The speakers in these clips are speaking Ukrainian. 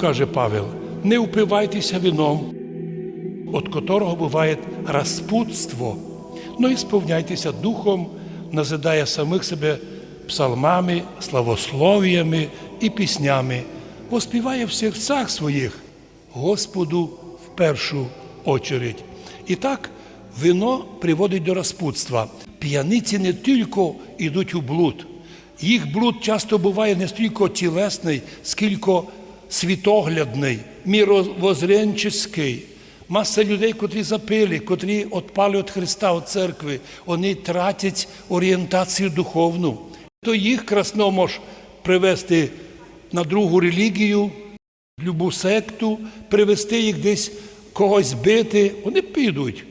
каже Павел, не упивайтеся вином, от которого буває розпутство, но і сповняйтеся духом, назидає самих себе псалмами, славослов'ями і піснями, поспіває в серцях своїх Господу в першу очередь. І так вино приводить до розпутства. П'яниці не тільки йдуть у блуд, їх блуд часто буває не стільки тілесний, скільки світоглядний, міровозренческий. Маса людей, котрі запили, котрі відпали від Христа, від церкви, вони тратять орієнтацію духовну. То їх красно може привести на другу релігію, любу секту, привести їх десь когось бити. Вони підуть.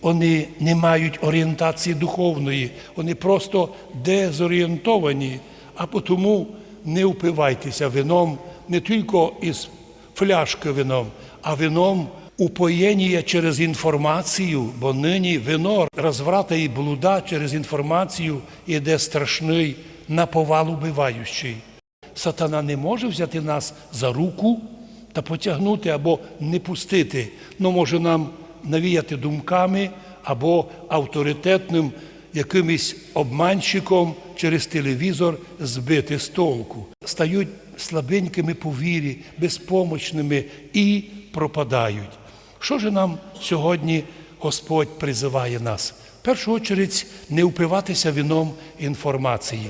Вони не мають орієнтації духовної, вони просто дезорієнтовані, а тому не впивайтеся вином не тільки із фляшки вином, а вином упоєння через інформацію, бо нині вино розврата і блуда через інформацію іде страшний наповал убиваючий. Сатана не може взяти нас за руку та потягнути або не пустити, але може нам навіяти думками або авторитетним якимось обманщиком через телевізор збити з толку. Стають слабенькими по вірі, безпомочними і пропадають. Що ж нам сьогодні Господь призиває нас? В першу чергу не впиватися вином інформації.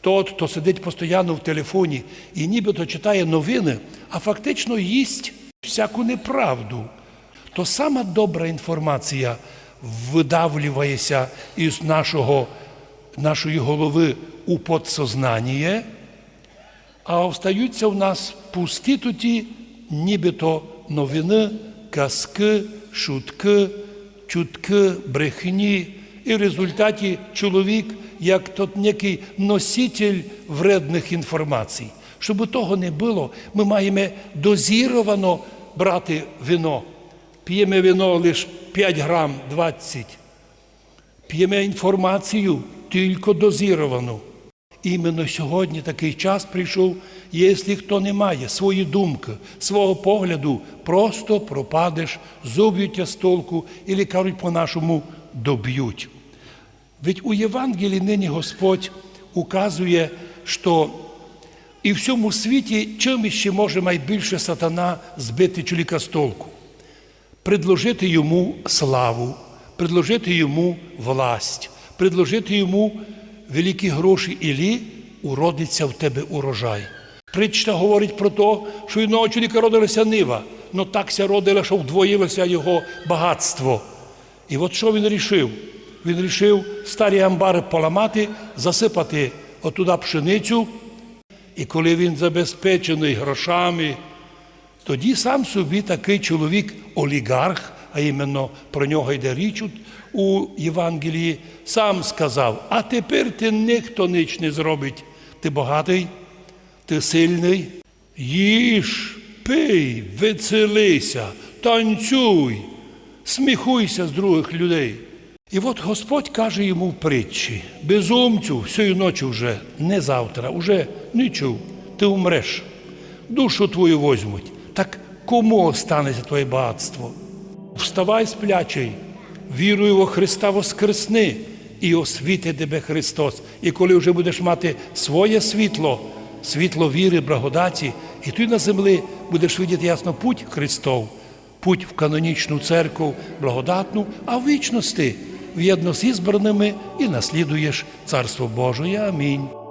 Тот, хто сидить постійно в телефоні і нібито читає новини, а фактично їсть всяку неправду, то сама добра інформація видавлюється із нашого, нашої голови у подсознання, а остаються в нас пусті тоді, нібито новини, казки, шутки, чутки, брехні. І в результаті чоловік, як тот некий носитель вредних інформацій. Щоб того не було, ми маємо дозіровано брати вино. П'ємо вино лише 5 грам 20. П'ємо інформацію тільки дозіровану. Іменно сьогодні такий час прийшов, якщо хто не має свої думки, свого погляду, просто пропадеш, зуб'ють з толку, і кажуть по-нашому доб'ють. Ведь у Євангелії нині Господь указує, що і в всьому світі чим ще може найбільше сатана збити чоловіка з толку? Предложити йому славу, предложити йому власть, предложити йому великі гроші ілі уродиться в тебе урожай. Притча говорить про те, що одного чоловіка родилася нива, але так ся родила, що вдвоїлося його багатство. І от що він рішив? Він рішив старі амбари поламати, засипати отуда пшеницю. І коли він забезпечений грошами, тоді сам собі такий чоловік олігарх, а іменно про нього йде річ у Євангелії, сам сказав: а тепер ти ніхто ніч не зробить. Ти багатий, ти сильний, їж, пий, веселися, танцюй, сміхуйся з других людей. І от Господь каже йому в притчі: безумцю, всю ночі вже, не завтра, уже не чув, ти умреш, душу твою возьмуть. Так кому останеться твоє багатство? Вставай сплячий, віруй во Христа воскресни і освіти тебе Христос. І коли вже будеш мати своє світло, світло віри, благодаті, і ти на землі будеш видіти ясно путь Христов, путь в канонічну церкву, благодатну, а в вічності в'єдно з ізбраними і наслідуєш Царство Божє. Амінь.